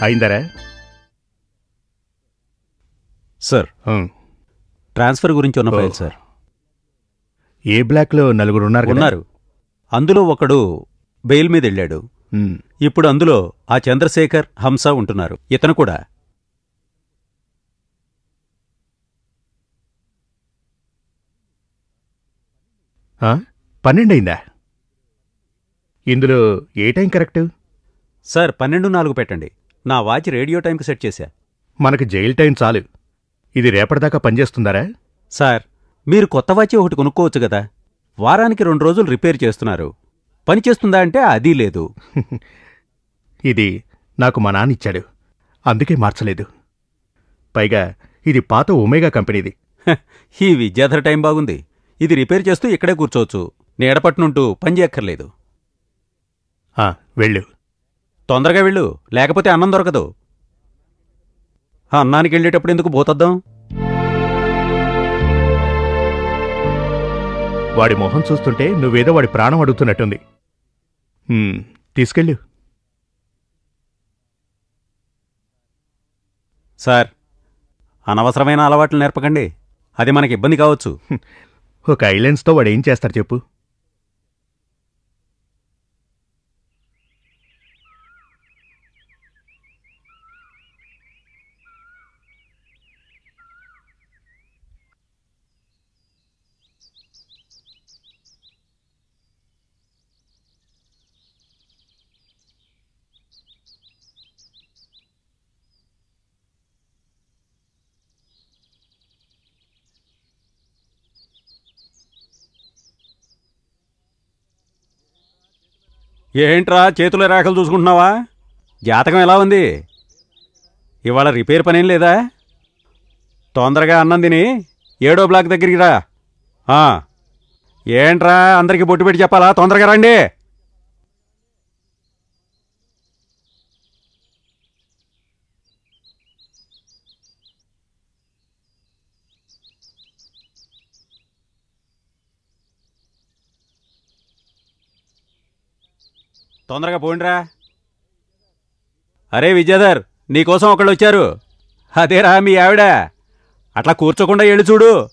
అయిందరా sir. Transfer గురించి ఉన్న. File sir ఏ బ్లాక్లో నలుగురు ఉన్నారు? ఉన్నారు అందులో ఒకడు బెయిల్ మీద వెళ్ళాడు. ఇప్పుడు అందులో ఆ చంద్రశేఖర్ హంస ఉంటున్నారు ఇతను కూడా ఆ? పన్నెండయిందా ఇందులో ఏ టైం కరెక్ట్ సార్ పన్నెండు నాలుగు పెట్టండి నా వాచ్ రేడియో టైంకి సెట్ చేశా. మనకు జైల్ టైం చాలు. ఇది రేపటిదాకా పనిచేస్తుందారా? సార్ మీరు కొత్త వాచి ఒకటి కొనుక్కోవచ్చు కదా. వారానికి రెండు రోజులు రిపేర్ చేస్తున్నారు. పని చేస్తుందా అంటే అది లేదు. ఇది నాకు మా నాన్న ఇచ్చాడు. అందుకే మార్చలేదు. పైగా ఇది పాత ఒమేగా కంపెనీది. హ, ఈ విద్యాధర టైం బాగుంది. ఇది రిపేర్ చేస్తూ ఇక్కడే కూర్చోవచ్చు. నీడపట్నుంటూ పని చేయక్కర్లేదు. ఆ, వెళ్ళు. తొందరగా వెళ్ళు. లేకపోతే అన్నం దొరకదు. అన్నానికి వెళ్ళేటప్పుడు ఎందుకు పోతొద్దాం వాడి మొహం చూస్తుంటే నువ్వేదో వాడి ప్రాణం అడుగుతున్నట్టుంది. హ్మ్, తీసుకెళ్ళు. సార్ అనవసరమైన అలవాట్లు నేర్పకండి. అది మనకి ఇబ్బంది కావచ్చు. ఒక ఐలాండ్స్తో వాడు ఏం చేస్తారు చెప్పు. ఏంట్రా చేతుల రేఖలు చూసుకుంటున్నావా? జాతకం ఎలా ఉంది? ఇవాళ రిపేర్ పనేం లేదా? తొందరగా అన్నం తిని ఏడో బ్లాక్ దగ్గరికి రా. ఏంట్రా అందరికి బొట్టు పెట్టి చెప్పాలా? తొందరగా రండి. తొందరగా పోండిరా. అరే విద్యాధర్ నీకోసం ఒకళ్ళు వచ్చారు. అదేరా మీ ఆవిడ. అట్లా కూర్చోకుండా వెళ్ళి చూడు.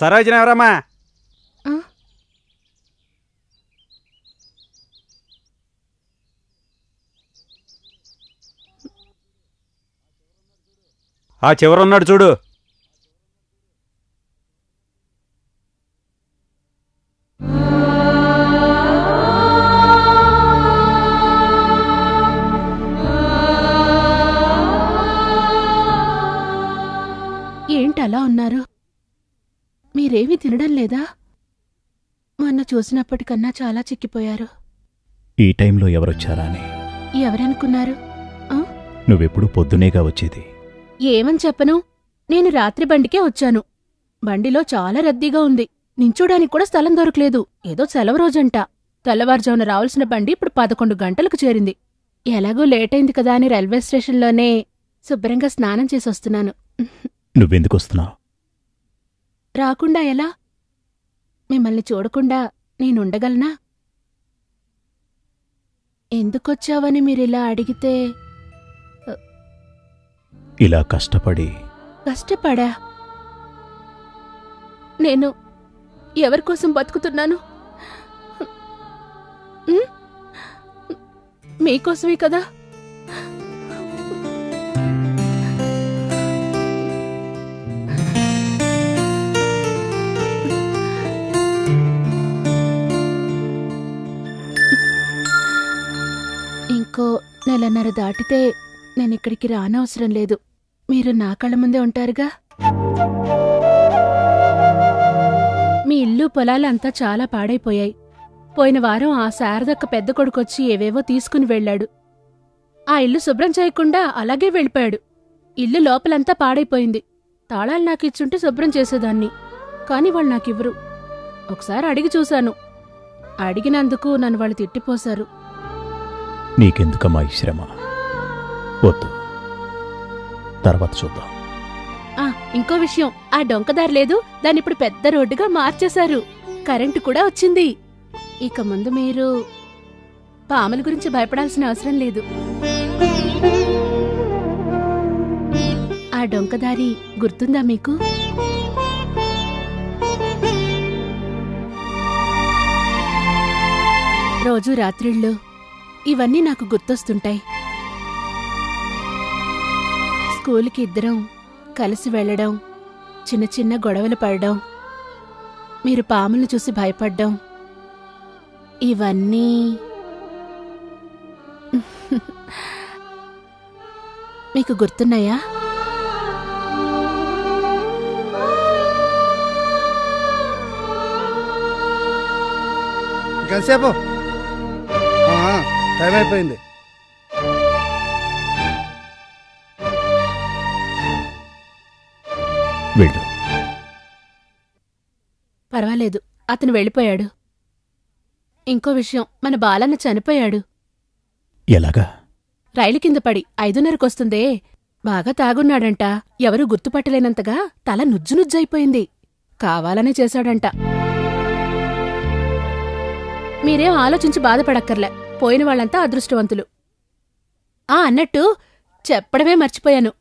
సరోజన ఎవరమ్మా? ఆ చివరున్నాడు చూడు. ఏంటి అలా ఉన్నారు? మీరేమీ తినడం లేదా? మొన్న చూసినప్పటికన్నా చాలా చిక్కిపోయారు. ఈ టైంలో ఎవరొచ్చారా అని? ఎవరనుకున్నారు? నువ్వెప్పుడు పొద్దునేగా వచ్చేది. ఏమని చెప్పను? నేను రాత్రి బండికే వచ్చాను. బండిలో చాలా రద్దీగా ఉంది. నించోడానికి కూడా స్థలం దొరకలేదు. ఏదో సెలవు రోజంట. తెల్లవారుజామున రావాల్సిన బండి ఇప్పుడు పదకొండు గంటలకు చేరింది. ఎలాగో లేట్ అయింది కదా అని రైల్వే స్టేషన్లోనే శుభ్రంగా స్నానం చేసి వస్తున్నాను నువ్వెందుకు వస్తున్నావు? రాకుండా ఎలా? మిమ్మల్ని చూడకుండా నేనుండగలనా? ఎందుకొచ్చావని మీరిలా అడిగితే ఇలా కష్టపడి. కష్టపడా? నేను ఎవరి కోసం బతుకుతున్నాను? మీకోసమే కదా? ఇంకో నెలన్నర దాటితే నేను ఇక్కడికి రానవసరం లేదు. మీరు నా కళ్ళ ముందే ఉంటారుగా? మీ ఇల్లు పొలాలంతా చాలా పాడైపోయాయి. పోయిన వారం ఆ శారదక్క పెద్ద కొడుకొచ్చి ఏవేవో తీసుకుని వెళ్ళాడు. ఆ ఇల్లు శుభ్రం చేయకుండా అలాగే వెళ్ళిపోయాడు. ఇల్లు లోపలంతా పాడైపోయింది. తాళాలు నాకిచ్చుంటే శుభ్రం చేసేదాన్ని. కాని వాళ్ళు నాకివ్వరు ఒకసారి అడిగి చూశాను. అడిగినందుకు నన్ను వాళ్ళు తిట్టిపోశారు. నీకెందుకమ్మా ఈ శ్రమ? వద్దు. తర్వాత చూద్దాం. ఆ ఇంకో విషయం. ఆ డొంకదారి లేదు. దాన్ని ఇప్పుడు పెద్ద రోడ్డుగా మార్చేశారు. కరెంటు కూడా వచ్చింది. ఇక ముందు మీరు పాముల గురించి భయపడాల్సిన అవసరం లేదు. ఆ డొంకదారి గుర్తుందా మీకు? రోజు రాత్రిళ్ళు ఇవన్నీ నాకు గుర్తొస్తుంటాయి. స్కూల్కి ఇద్దరం కలిసి వెళ్ళడం చిన్న చిన్న గొడవలు పడడం మీరు పాములను చూసి భయపడ్డం ఇవన్నీ మీకు గుర్తున్నాయా? కలిసేపు టైం అయిపోయింది. వెళ్ళు. పర్వాలేదు అతను వెళ్ళిపోయాడు. ఇంకో విషయం మన బాలన్న చనిపోయాడు. ఎలాగా? రైలు కింద పడి ఐదున్నరకొస్తుందే. బాగా తాగున్నాడంట. ఎవరూ గుర్తుపట్టలేనంతగా తల నుజ్జు నుజ్జైపోయింది. కావాలనే చేశాడంట. మీరేం ఆలోచించి బాధపడక్కర్లే. పోయిన వాళ్ళంతా అదృష్టవంతులు. ఆ అన్నట్టు చెప్పడమే మర్చిపోయాను.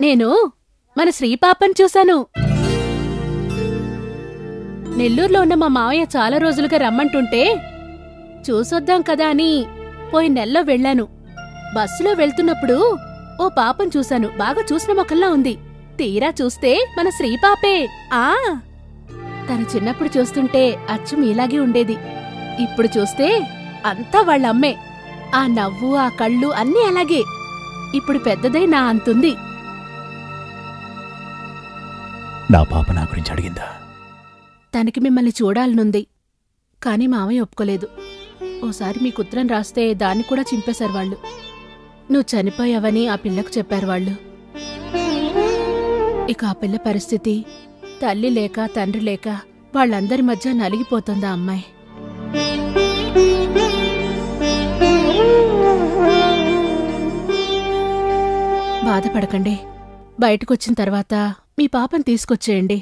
నేను మన శ్రీపాపని చూశాను. నెల్లూరులో ఉన్న మా మావయ్య చాలా రోజులుగా రమ్మంటుంటే చూసొద్దాం కదా అని పోయి నెలలో వెళ్ళాను. బస్సులో వెళ్తున్నప్పుడు ఓ పాపం చూశాను. బాగా చూసిన మొక్కల్లా ఉంది. తీరా చూస్తే మన శ్రీపాపే. ఆ! తను చిన్నప్పుడు చూస్తుంటే అచ్చు మీలాగే ఉండేది. ఇప్పుడు చూస్తే అంతా వాళ్ళమ్మే. ఆ నవ్వు ఆ కళ్ళు అన్నీ అలాగే. ఇప్పుడు పెద్దదై నా అంతుంది. నా పాప నా గురించి అడిగిందా? తనకి మిమ్మల్ని చూడాలనుంది కానీ మామయ్య ఒప్పుకోలేదు. ఓసారి మీకు ఉత్తరం రాస్తే దాన్ని కూడా చింపేశారు వాళ్ళు. నువ్వు చనిపోయావని ఆ పిల్లకు చెప్పారు వాళ్ళు. ఇక ఆ పిల్ల పరిస్థితి తల్లి లేక తండ్రి లేక వాళ్ళందరి మధ్య నలిగిపోతుందా అమ్మాయి? బాధపడకండి. బయటకొచ్చిన తర్వాత మీ పాపను తీసుకొచ్చేయండి.